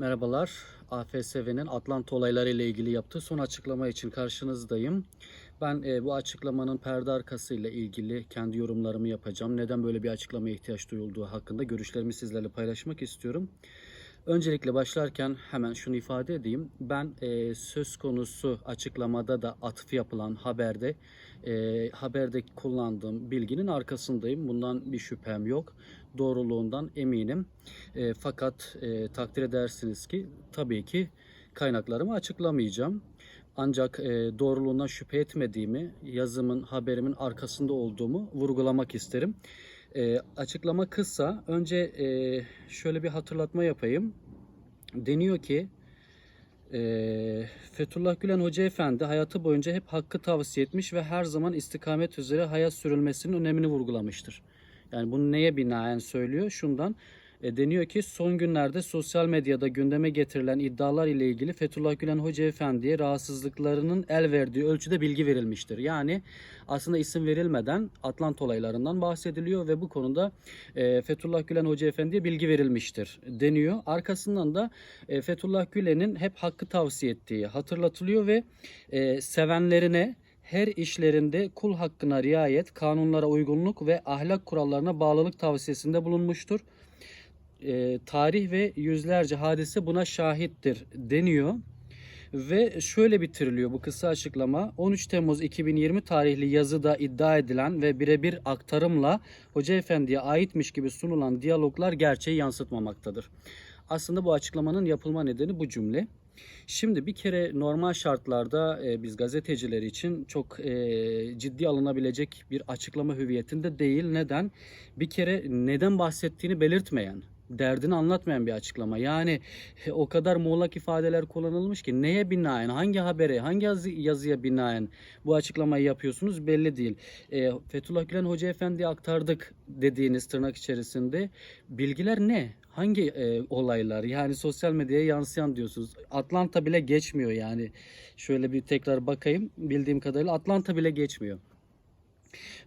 Merhabalar. AFSV'nin Atlanta olayları ile ilgili yaptığı son açıklama için karşınızdayım. Ben e, bu açıklamanın perde arkası ile ilgili kendi yorumlarımı yapacağım. Neden böyle bir açıklamaya ihtiyaç duyulduğu hakkında görüşlerimi sizlerle paylaşmak istiyorum. Öncelikle başlarken hemen şunu ifade edeyim. Ben e, söz konusu açıklamada da atıf yapılan haberde e, haberde kullandığım bilginin arkasındayım. Bundan bir şüphem yok. Doğruluğundan eminim. E, fakat e, takdir edersiniz ki tabii ki kaynaklarımı açıklamayacağım. Ancak e, doğruluğundan şüphe etmediğimi, yazımın, haberimin arkasında olduğumu vurgulamak isterim. E, açıklama kısa. Önce e, şöyle bir hatırlatma yapayım. Deniyor ki e, Fethullah Gülen Hoca Efendi hayatı boyunca hep hakkı tavsiye etmiş ve her zaman istikamet üzere hayat sürülmesinin önemini vurgulamıştır. Yani bunu neye binaen söylüyor? Şundan e, deniyor ki son günlerde sosyal medyada gündeme getirilen iddialar ile ilgili Fethullah Gülen Hoca Efendi'ye rahatsızlıklarının el verdiği ölçüde bilgi verilmiştir. Yani aslında isim verilmeden Atlant olaylarından bahsediliyor ve bu konuda e, Fethullah Gülen Hoca Efendi'ye bilgi verilmiştir deniyor. Arkasından da e, Fethullah Gülen'in hep hakkı tavsiye ettiği hatırlatılıyor ve e, sevenlerine her işlerinde kul hakkına riayet, kanunlara uygunluk ve ahlak kurallarına bağlılık tavsiyesinde bulunmuştur. E, tarih ve yüzlerce hadise buna şahittir deniyor. Ve şöyle bitiriliyor bu kısa açıklama. 13 Temmuz 2020 tarihli yazıda iddia edilen ve birebir aktarımla Hoca Efendi'ye aitmiş gibi sunulan diyaloglar gerçeği yansıtmamaktadır. Aslında bu açıklamanın yapılma nedeni bu cümle. Şimdi bir kere normal şartlarda e, biz gazeteciler için çok e, ciddi alınabilecek bir açıklama hüviyetinde değil. Neden? Bir kere neden bahsettiğini belirtmeyen, derdini anlatmayan bir açıklama. Yani e, o kadar muğlak ifadeler kullanılmış ki neye binaen, hangi habere, hangi yazı, yazıya binaen bu açıklamayı yapıyorsunuz belli değil. E, Fethullah Gülen Hoca Efendi'ye aktardık dediğiniz tırnak içerisinde bilgiler ne? Hangi e, olaylar? Yani sosyal medyaya yansıyan diyorsunuz. Atlanta bile geçmiyor yani. Şöyle bir tekrar bakayım. Bildiğim kadarıyla Atlanta bile geçmiyor.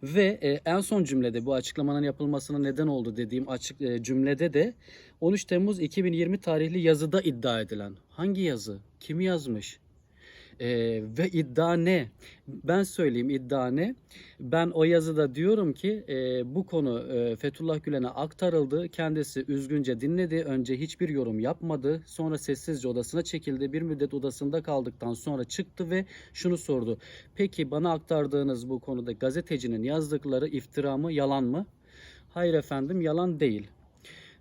Ve e, en son cümlede bu açıklamanın yapılmasına neden oldu dediğim açık e, cümlede de 13 Temmuz 2020 tarihli yazıda iddia edilen hangi yazı? Kim yazmış? E, ve iddia ne? Ben söyleyeyim iddia ne? Ben o yazıda diyorum ki e, bu konu e, Fethullah Gülen'e aktarıldı. Kendisi üzgünce dinledi. Önce hiçbir yorum yapmadı. Sonra sessizce odasına çekildi. Bir müddet odasında kaldıktan sonra çıktı ve şunu sordu. Peki bana aktardığınız bu konuda gazetecinin yazdıkları iftira mı, yalan mı? Hayır efendim yalan değil.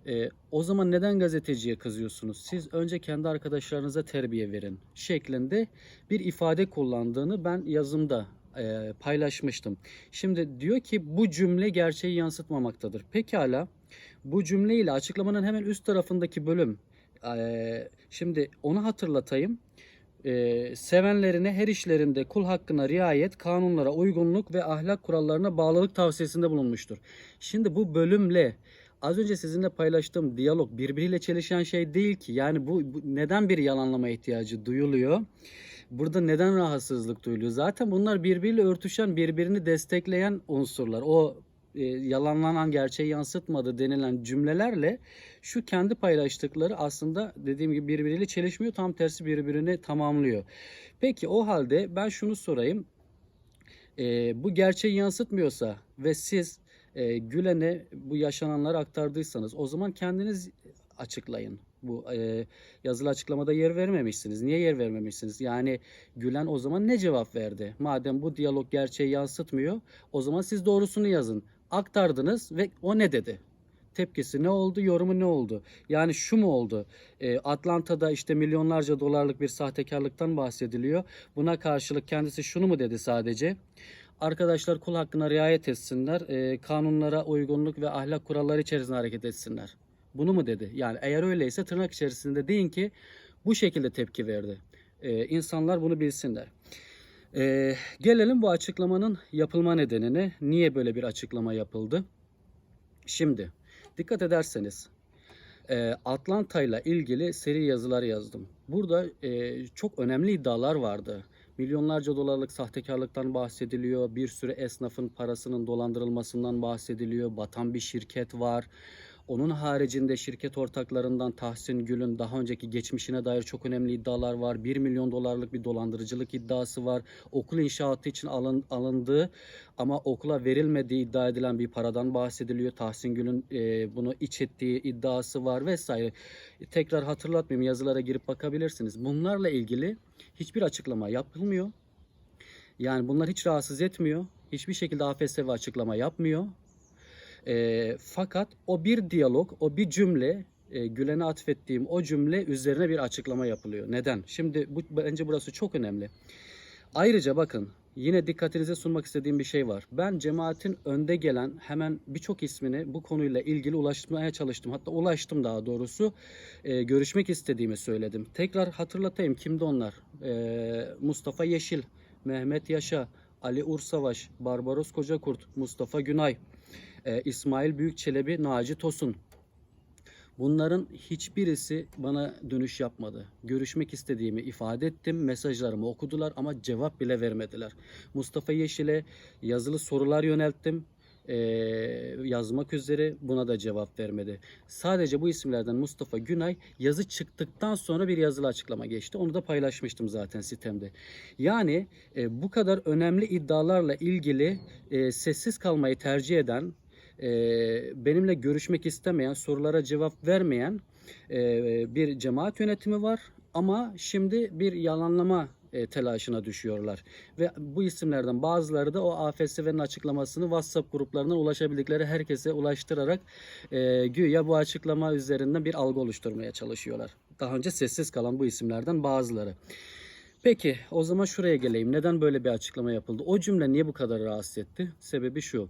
E, o zaman neden gazeteciye kızıyorsunuz? Siz önce kendi arkadaşlarınıza terbiye verin şeklinde bir ifade kullandığını ben yazımda e, paylaşmıştım. Şimdi diyor ki bu cümle gerçeği yansıtmamaktadır. Pekala bu cümle ile açıklamanın hemen üst tarafındaki bölüm e, şimdi onu hatırlatayım. E, sevenlerine her işlerinde kul hakkına riayet, kanunlara uygunluk ve ahlak kurallarına bağlılık tavsiyesinde bulunmuştur. Şimdi bu bölümle az önce sizinle paylaştığım diyalog birbiriyle çelişen şey değil ki. Yani bu, bu neden bir yalanlama ihtiyacı duyuluyor? Burada neden rahatsızlık duyuluyor? Zaten bunlar birbiriyle örtüşen, birbirini destekleyen unsurlar. O e, yalanlanan gerçeği yansıtmadı denilen cümlelerle şu kendi paylaştıkları aslında dediğim gibi birbiriyle çelişmiyor. Tam tersi birbirini tamamlıyor. Peki o halde ben şunu sorayım. E, bu gerçeği yansıtmıyorsa ve siz e, Gülen'e bu yaşananları aktardıysanız o zaman kendiniz açıklayın. Bu e, yazılı açıklamada yer vermemişsiniz. Niye yer vermemişsiniz? Yani Gülen o zaman ne cevap verdi? Madem bu diyalog gerçeği yansıtmıyor, o zaman siz doğrusunu yazın. Aktardınız ve o ne dedi? Tepkisi ne oldu, yorumu ne oldu? Yani şu mu oldu? E, Atlanta'da işte milyonlarca dolarlık bir sahtekarlıktan bahsediliyor. Buna karşılık kendisi şunu mu dedi sadece? Arkadaşlar kul hakkına riayet etsinler, e, kanunlara uygunluk ve ahlak kuralları içerisinde hareket etsinler. Bunu mu dedi? Yani eğer öyleyse tırnak içerisinde deyin ki bu şekilde tepki verdi. Ee, insanlar bunu bilsinler. Ee, gelelim bu açıklamanın yapılma nedenine. Niye böyle bir açıklama yapıldı? Şimdi dikkat ederseniz e, Atlanta ile ilgili seri yazılar yazdım. Burada e, çok önemli iddialar vardı. Milyonlarca dolarlık sahtekarlıktan bahsediliyor. Bir sürü esnafın parasının dolandırılmasından bahsediliyor. Batan bir şirket var Onun haricinde şirket ortaklarından Tahsin Gül'ün daha önceki geçmişine dair çok önemli iddialar var. 1 milyon dolarlık bir dolandırıcılık iddiası var. Okul inşaatı için alın, alındığı ama okula verilmediği iddia edilen bir paradan bahsediliyor. Tahsin Gül'ün e, bunu iç ettiği iddiası var vesaire. Tekrar hatırlatmayayım yazılara girip bakabilirsiniz. Bunlarla ilgili hiçbir açıklama yapılmıyor. Yani bunlar hiç rahatsız etmiyor. Hiçbir şekilde AFSV açıklama yapmıyor. E, fakat o bir diyalog, o bir cümle, e, Gülen'e atfettiğim o cümle üzerine bir açıklama yapılıyor. Neden? Şimdi bu, bence burası çok önemli. Ayrıca bakın yine dikkatinize sunmak istediğim bir şey var. Ben cemaatin önde gelen hemen birçok ismini bu konuyla ilgili ulaştırmaya çalıştım. Hatta ulaştım daha doğrusu. E, görüşmek istediğimi söyledim. Tekrar hatırlatayım kimdi onlar? E, Mustafa Yeşil, Mehmet Yaşa, Ali Ursavaş, Barbaros Kocakurt, Mustafa Günay, e, İsmail Büyükçelebi, Naci Tosun. Bunların hiçbirisi bana dönüş yapmadı. Görüşmek istediğimi ifade ettim. Mesajlarımı okudular ama cevap bile vermediler. Mustafa Yeşil'e yazılı sorular yönelttim. Ee, yazmak üzere buna da cevap vermedi. Sadece bu isimlerden Mustafa Günay yazı çıktıktan sonra bir yazılı açıklama geçti. Onu da paylaşmıştım zaten sitemde. Yani e, bu kadar önemli iddialarla ilgili e, sessiz kalmayı tercih eden e, benimle görüşmek istemeyen, sorulara cevap vermeyen e, bir cemaat yönetimi var. Ama şimdi bir yalanlama e, telaşına düşüyorlar. Ve bu isimlerden bazıları da o AFSV'nin açıklamasını WhatsApp gruplarından ulaşabildikleri herkese ulaştırarak e, güya bu açıklama üzerinden bir algı oluşturmaya çalışıyorlar. Daha önce sessiz kalan bu isimlerden bazıları. Peki o zaman şuraya geleyim. Neden böyle bir açıklama yapıldı? O cümle niye bu kadar rahatsız etti? Sebebi şu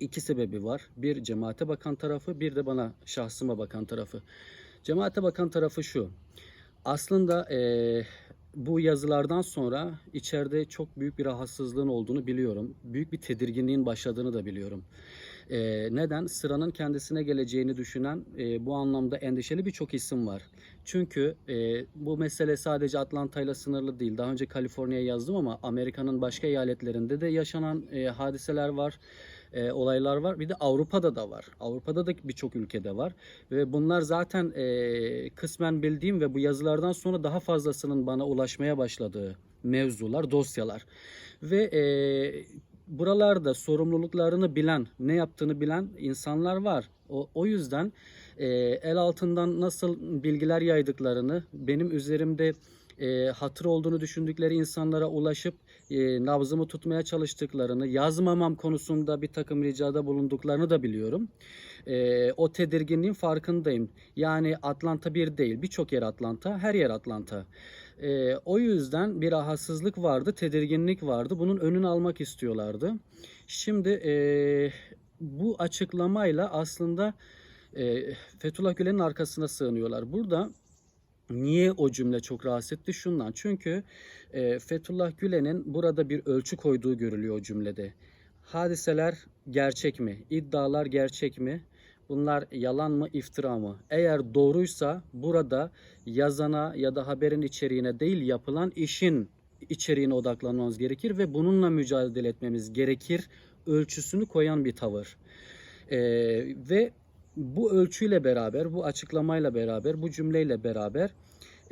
iki sebebi var. Bir cemaate bakan tarafı, bir de bana şahsıma bakan tarafı. Cemaate bakan tarafı şu. Aslında eee, bu yazılardan sonra içeride çok büyük bir rahatsızlığın olduğunu biliyorum. Büyük bir tedirginliğin başladığını da biliyorum. Eee, neden? Sıranın kendisine geleceğini düşünen eee, bu anlamda endişeli birçok isim var. Çünkü eee, bu mesele sadece Atlanta ile sınırlı değil. Daha önce Kaliforniya'ya yazdım ama Amerika'nın başka eyaletlerinde de yaşanan eee, hadiseler var e, olaylar var. Bir de Avrupa'da da var. Avrupa'da da birçok ülkede var. Ve bunlar zaten e, kısmen bildiğim ve bu yazılardan sonra daha fazlasının bana ulaşmaya başladığı mevzular, dosyalar. Ve e, buralarda sorumluluklarını bilen, ne yaptığını bilen insanlar var. O, o yüzden e, el altından nasıl bilgiler yaydıklarını, benim üzerimde e, hatır olduğunu düşündükleri insanlara ulaşıp e, nabzımı tutmaya çalıştıklarını, yazmamam konusunda bir takım ricada bulunduklarını da biliyorum. E, o tedirginliğin farkındayım. Yani Atlanta bir değil, birçok yer Atlanta, her yer Atlanta. E, o yüzden bir rahatsızlık vardı, tedirginlik vardı. Bunun önünü almak istiyorlardı. Şimdi e, bu açıklamayla aslında e, Fethullah Gülen'in arkasına sığınıyorlar. Burada Niye o cümle çok rahatsız etti? Şundan. Çünkü e, Fethullah Gülen'in burada bir ölçü koyduğu görülüyor o cümlede. Hadiseler gerçek mi? İddialar gerçek mi? Bunlar yalan mı, iftira mı? Eğer doğruysa burada yazana ya da haberin içeriğine değil yapılan işin içeriğine odaklanmamız gerekir ve bununla mücadele etmemiz gerekir ölçüsünü koyan bir tavır. Ee, ve bu ölçüyle beraber, bu açıklamayla beraber, bu cümleyle beraber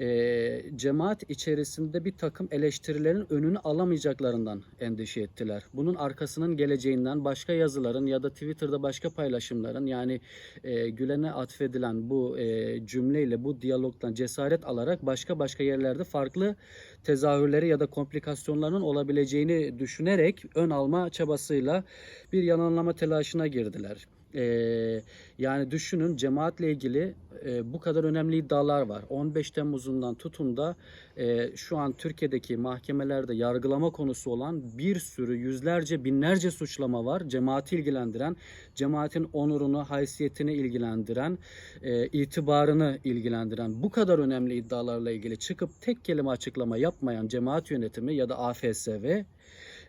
e, cemaat içerisinde bir takım eleştirilerin önünü alamayacaklarından endişe ettiler. Bunun arkasının geleceğinden başka yazıların ya da Twitter'da başka paylaşımların yani e, Gülen'e atfedilen bu e, cümleyle bu diyalogdan cesaret alarak başka başka yerlerde farklı tezahürleri ya da komplikasyonların olabileceğini düşünerek ön alma çabasıyla bir yalanlama telaşına girdiler. Ee, yani düşünün cemaatle ilgili e, bu kadar önemli iddialar var. 15 Temmuz'undan tutun da e, şu an Türkiye'deki mahkemelerde yargılama konusu olan bir sürü yüzlerce binlerce suçlama var. Cemaati ilgilendiren, cemaatin onurunu, haysiyetini ilgilendiren, e, itibarını ilgilendiren bu kadar önemli iddialarla ilgili çıkıp tek kelime açıklama yapmayan cemaat yönetimi ya da AFSV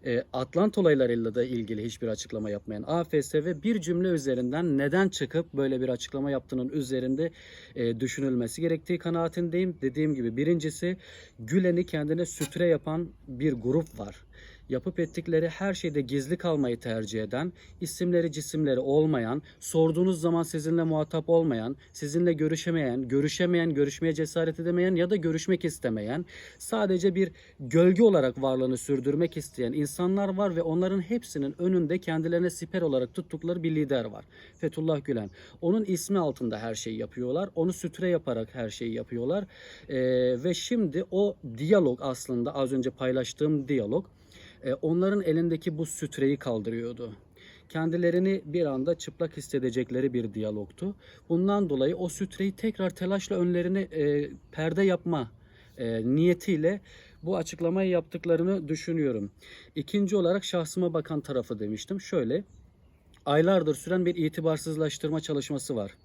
e, Atlant olaylarıyla da ilgili hiçbir açıklama yapmayan AFSV bir cümle üzerinden neden çıkıp böyle bir açıklama yaptığının üzerinde e, düşünülmesi gerektiği kanaatindeyim. Dediğim gibi birincisi Gülen'i kendine sütre yapan bir grup var. Yapıp ettikleri her şeyde gizli kalmayı tercih eden, isimleri cisimleri olmayan, sorduğunuz zaman sizinle muhatap olmayan, sizinle görüşemeyen, görüşemeyen, görüşmeye cesaret edemeyen ya da görüşmek istemeyen, sadece bir gölge olarak varlığını sürdürmek isteyen insanlar var ve onların hepsinin önünde kendilerine siper olarak tuttukları bir lider var. Fethullah Gülen. Onun ismi altında her şeyi yapıyorlar. Onu sütre yaparak her şeyi yapıyorlar. Ee, ve şimdi o diyalog aslında az önce paylaştığım diyalog onların elindeki bu sütreyi kaldırıyordu. Kendilerini bir anda çıplak hissedecekleri bir diyalogtu. Bundan dolayı o sütreyi tekrar telaşla önlerine e, perde yapma e, niyetiyle bu açıklamayı yaptıklarını düşünüyorum. İkinci olarak şahsıma bakan tarafı demiştim. Şöyle aylardır süren bir itibarsızlaştırma çalışması var.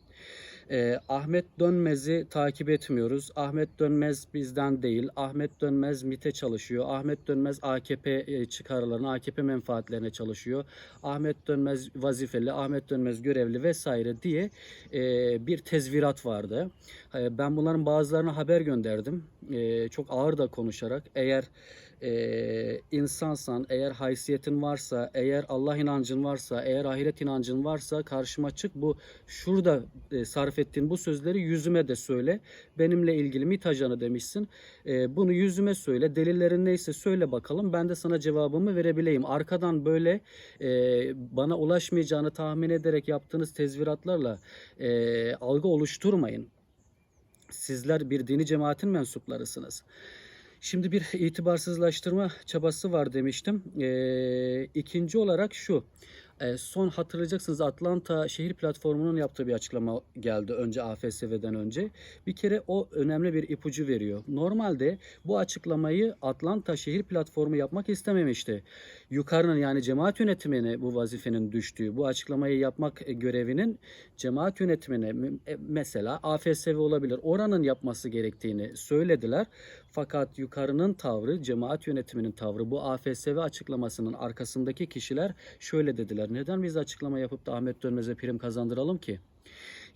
Ee, Ahmet Dönmez'i takip etmiyoruz. Ahmet Dönmez bizden değil. Ahmet Dönmez MIT'e çalışıyor. Ahmet Dönmez AKP e, çıkarlarına, AKP menfaatlerine çalışıyor. Ahmet Dönmez vazifeli, Ahmet Dönmez görevli vesaire diye e, bir tezvirat vardı. E, ben bunların bazılarına haber gönderdim. E, çok ağır da konuşarak. Eğer e, insansan, eğer haysiyetin varsa, eğer Allah inancın varsa, eğer ahiret inancın varsa karşıma çık bu şurada e, sarf ettiğin bu sözleri yüzüme de söyle. Benimle ilgili MİT ajanı demişsin. E, bunu yüzüme söyle. Delillerin neyse söyle bakalım. Ben de sana cevabımı verebileyim. Arkadan böyle e, bana ulaşmayacağını tahmin ederek yaptığınız tezviratlarla e, algı oluşturmayın. Sizler bir dini cemaatin mensuplarısınız. Şimdi bir itibarsızlaştırma çabası var demiştim. Ee, ikinci olarak şu. Ee, son hatırlayacaksınız Atlanta şehir platformunun yaptığı bir açıklama geldi önce AFSV'den önce. Bir kere o önemli bir ipucu veriyor. Normalde bu açıklamayı Atlanta şehir platformu yapmak istememişti. Yukarının yani cemaat yönetimine bu vazifenin düştüğü, bu açıklamayı yapmak görevinin cemaat yönetimine e, mesela AFSV olabilir oranın yapması gerektiğini söylediler. Fakat yukarının tavrı, cemaat yönetiminin tavrı bu AFSV açıklamasının arkasındaki kişiler şöyle dediler. Neden biz açıklama yapıp da Ahmet Dönmez'e prim kazandıralım ki?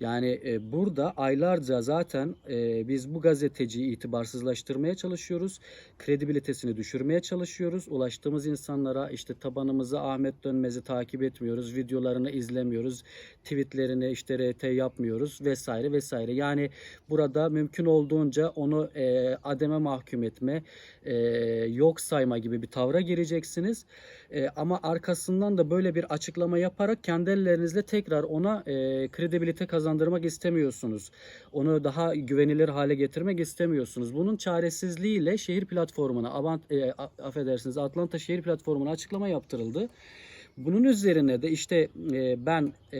Yani e, burada aylarca zaten e, biz bu gazeteciyi itibarsızlaştırmaya çalışıyoruz. Kredibilitesini düşürmeye çalışıyoruz. Ulaştığımız insanlara işte tabanımızı Ahmet Dönmez'i takip etmiyoruz. Videolarını izlemiyoruz. Tweetlerini işte RT yapmıyoruz vesaire vesaire. Yani burada mümkün olduğunca onu e, ademe mahkum etme, e, yok sayma gibi bir tavra gireceksiniz. E, ama arkasından da böyle bir açıklama yaparak kendi ellerinizle tekrar ona e, kredibilite kazandırmak istemiyorsunuz. Onu daha güvenilir hale getirmek istemiyorsunuz. Bunun çaresizliğiyle şehir platformuna, Avant, e, affedersiniz Atlanta şehir platformuna açıklama yaptırıldı. Bunun üzerine de işte e, ben e,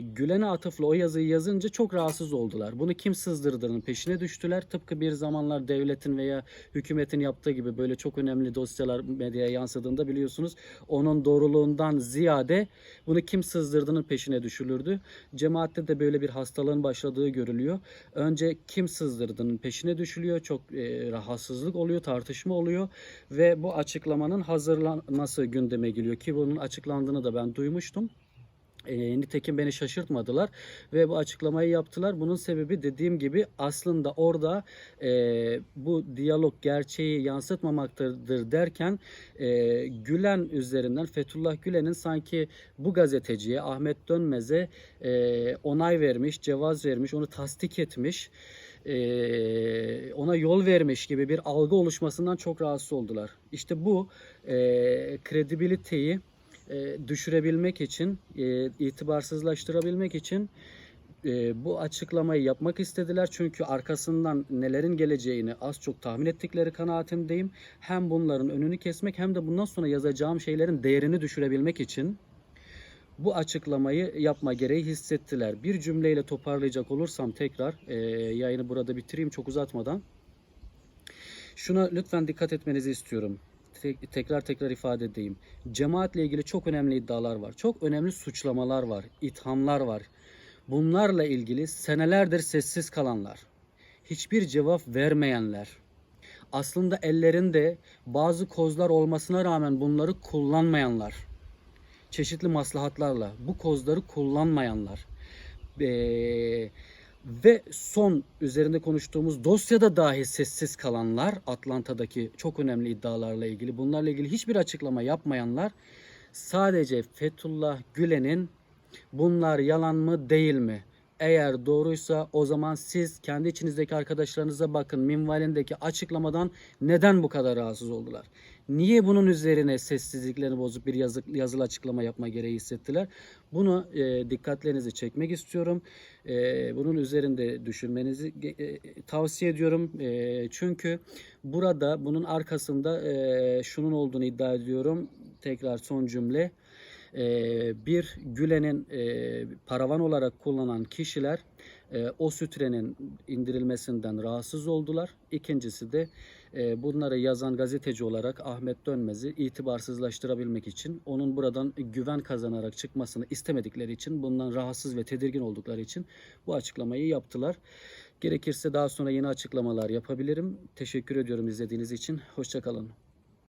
Gülen'e atıflı o yazıyı yazınca çok rahatsız oldular. Bunu kim sızdırdığının peşine düştüler. Tıpkı bir zamanlar devletin veya hükümetin yaptığı gibi böyle çok önemli dosyalar medyaya yansıdığında biliyorsunuz onun doğruluğundan ziyade bunu kim sızdırdığının peşine düşülürdü. Cemaatte de böyle bir hastalığın başladığı görülüyor. Önce kim sızdırdığının peşine düşülüyor. Çok e, rahatsızlık oluyor, tartışma oluyor ve bu açıklamanın hazırlanması gündeme geliyor ki bunun açıklandığını da ben duymuştum. E, nitekim beni şaşırtmadılar ve bu açıklamayı yaptılar. Bunun sebebi dediğim gibi aslında orada e, bu diyalog gerçeği yansıtmamaktadır derken e, Gülen üzerinden Fethullah Gülen'in sanki bu gazeteciye Ahmet Dönmez'e e, onay vermiş, cevaz vermiş, onu tasdik etmiş e, ona yol vermiş gibi bir algı oluşmasından çok rahatsız oldular. İşte bu e, kredibiliteyi e, düşürebilmek için, e, itibarsızlaştırabilmek için e, bu açıklamayı yapmak istediler. Çünkü arkasından nelerin geleceğini az çok tahmin ettikleri kanaatindeyim. Hem bunların önünü kesmek hem de bundan sonra yazacağım şeylerin değerini düşürebilmek için bu açıklamayı yapma gereği hissettiler. Bir cümleyle toparlayacak olursam tekrar e, yayını burada bitireyim çok uzatmadan. Şuna lütfen dikkat etmenizi istiyorum. Tek- tekrar tekrar ifade edeyim. Cemaatle ilgili çok önemli iddialar var. Çok önemli suçlamalar var, ithamlar var. Bunlarla ilgili senelerdir sessiz kalanlar, hiçbir cevap vermeyenler, aslında ellerinde bazı kozlar olmasına rağmen bunları kullanmayanlar, çeşitli maslahatlarla bu kozları kullanmayanlar, eee, Ve son üzerinde konuştuğumuz dosyada dahi sessiz kalanlar Atlanta'daki çok önemli iddialarla ilgili bunlarla ilgili hiçbir açıklama yapmayanlar sadece Fethullah Gülen'in bunlar yalan mı değil mi? Eğer doğruysa o zaman siz kendi içinizdeki arkadaşlarınıza bakın minvalindeki açıklamadan neden bu kadar rahatsız oldular? Niye bunun üzerine sessizliklerini bozup bir yazı, yazılı açıklama yapma gereği hissettiler? Bunu e, dikkatlerinizi çekmek istiyorum. E, bunun üzerinde düşünmenizi e, tavsiye ediyorum. E, çünkü burada bunun arkasında e, şunun olduğunu iddia ediyorum. Tekrar son cümle. Ee, bir Gülen'in e, paravan olarak kullanan kişiler e, o sütrenin indirilmesinden rahatsız oldular. İkincisi de e, bunları yazan gazeteci olarak Ahmet Dönmez'i itibarsızlaştırabilmek için onun buradan güven kazanarak çıkmasını istemedikleri için bundan rahatsız ve tedirgin oldukları için bu açıklamayı yaptılar. Gerekirse daha sonra yeni açıklamalar yapabilirim. Teşekkür ediyorum izlediğiniz için. Hoşçakalın.